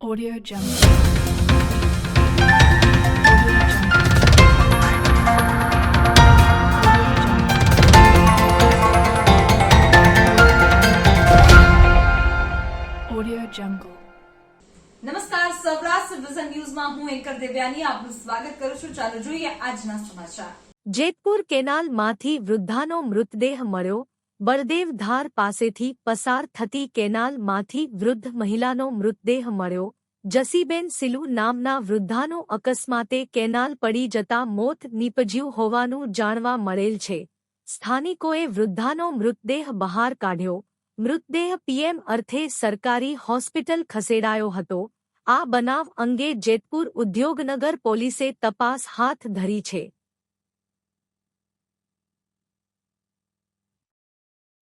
Audio Jungle. Audio Jungle. Audio Jungle. નમસ્કાર Saurashtra vision ન્યૂઝમાં હું એન્કર દેવ્યાની આપનું સ્વાગત કરું છું ચાલો જોઈએ આજના સમાચાર જેતપુર કેનાલમાંથી વૃદ્ધાનો મૃતદેહ મળ્યો બળદેવ ધાર પાસેથી પસાર થતી કેનાલમાંથી વૃદ્ધ મહિલાનો મૃતદેહ મળ્યો. જસીબેન સિલુ નામના વૃદ્ધાનો અકસ્માતે કેનાલ પડી જતા મોત નીપજ્યું હોવાનું જાણવા મળેલ છે. સ્થાનિકોએ વૃદ્ધાનો મૃતદેહ બહાર કાઢ્યો. મૃતદેહ પીએમ અર્થે સરકારી હોસ્પિટલ ખસેડાયો હતો. આ બનાવ અંગે જેતપુર ઉદ્યોગનગર પોલીસે તપાસ હાથ ધરી છે.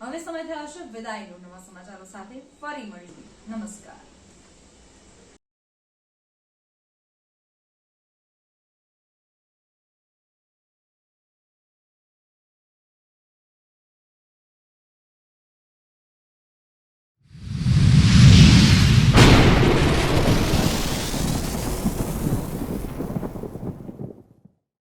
હવે સમય થયો છે વિદાયનો નવા સમાચારો સાથે ફરી મળીએ. નમસ્કાર.